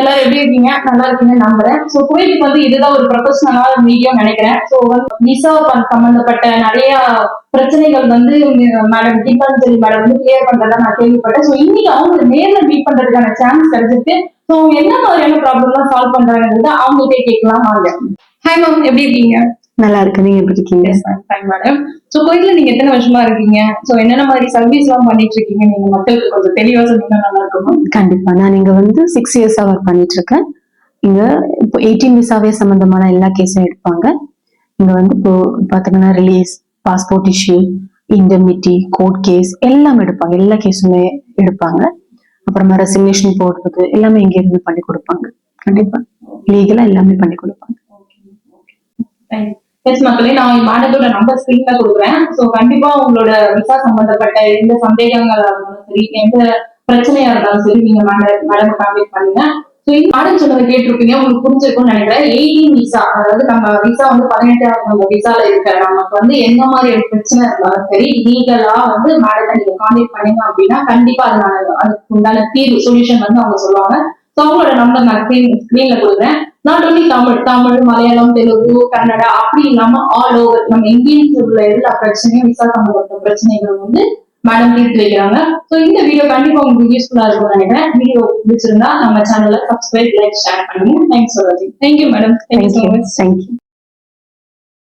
எல்லாரும் எப்படி இருக்கீங்க? நல்லா இருக்கீங்கன்னு நம்புறேன். ஸோ குவைத்துக்கு வந்து இதுதான் ஒரு ப்ரொஃபஷனலான வீடியோ நினைக்கிறேன். ஸோ வந்து விசா சம்பந்தப்பட்ட நிறைய பிரச்சனைகள் வந்து மேடம் கீதாஞ்சலி மேடம் வந்து கிளியர் பண்றதா நான் கேள்விப்பட்டேன். ஸோ இன்னைக்கு அவங்க நேர்ல மீட் பண்றதுக்கான சான்ஸ் கிடைச்சிருக்கு. ஸோ என்ன மாதிரியான ப்ராப்ளம்லாம் சால்வ் பண்றாங்கிறது அவங்கள்ட்டே கேட்கலாம். வாங்க. ஹாய் மேம் எப்படி இருக்கீங்க? நல்லா இருக்கு. நீங்க எப்படி இருக்கீங்க? மேடம் ஸோ கோயில்ல நீங்க எத்தனை வருஷமா இருக்கீங்க? ஸோ என்னென்ன மாதிரி சர்வீஸ் எல்லாம் பண்ணிட்டு இருக்கீங்க? நீங்க மக்களுக்கு கொஞ்சம் தெளிவா சொன்னீங்கன்னா நல்லா இருக்கும்? கண்டிப்பா. நான் இங்க வந்து சிக்ஸ் இயர்ஸா ஒர்க் பண்ணிட்டு இருக்கேன். இங்க இப்போ எயிட்டீன் விசாவே சம்பந்தமான எல்லா கேஸும் எடுப்பாங்க. இங்க வந்து இப்போ பாத்தீங்கன்னா release passport issue indemnity court case எல்லாமே எடுப்பாங்க. எல்லா கேஸுமே எடுப்பாங்க. அப்புறமா ரெசிக்னேஷன் போடுறது எல்லாமே இங்க இருந்து பண்ணி கொடுப்பாங்க. கண்டிப்பா. லீகலா எல்லாமே பண்ணி கொடுப்பாங்க. எஸ் மக்களே நான் மாடத்தோட நம்பர் ஸ்கிரீன்ல கொடுக்குறேன். ஸோ கண்டிப்பா உங்களோட விசா சம்பந்தப்பட்ட எந்த சந்தேகங்களா இருந்தாலும் சரி எந்த பிரச்சனையா இருந்தாலும் சரி நீங்க மேடம் மேடம் கான்டாக்ட் பண்ணுங்க. ஸோ இந்த மேடம் சொன்னதை கேட்டிருப்பீங்க உங்களுக்கு புரிஞ்சிருக்கும்னு நினைக்கிறேன். எயிட்டீன் விசா அதாவது நம்ம விசா வந்து பதினெட்டாவது நம்ம விசால இருக்கிற நமக்கு வந்து எந்த மாதிரி ஒரு பிரச்சனை இருந்தாலும் சரி லீகலா வந்து மேடத்தை நீங்க கான்டாக்ட் பண்ணீங்க அப்படின்னா கண்டிப்பா அதனால அதுக்கு உண்டான தீர்வு சொல்யூஷன் வந்து அவங்க சொல்லுவாங்க. ஸோ அவங்களோட நம்பர் நான் ஸ்கிரீன்ல கொடுக்குறேன். நாட் தமிழ் தமிழ் மலையாளம் தெலுங்கு கன்னடா அப்படி இல்லாம ஆல் ஓவர் நம்ம இந்தியன்ஸ் உள்ள எல்லா பிரச்சனையும் விசா சம்பந்தப்பட்ட பிரச்சனைகள் வந்து மேடம் தீர்த்து வைக்கிறாங்க. ஸோ இந்த வீடியோ கண்டிப்பா உங்களுக்கு யூஸ்ஃபுல்லா இருக்கும்னு நினைக்கிறேன். வீடியோ பிடிச்சிருந்தா நம்ம சேனலை சப்ஸ்கிரைப் லைக் ஷேர் பண்ணுங்க. தேங்க்ஸ் ஃபார் வாட்சிங் thank you madam thank you so much thank you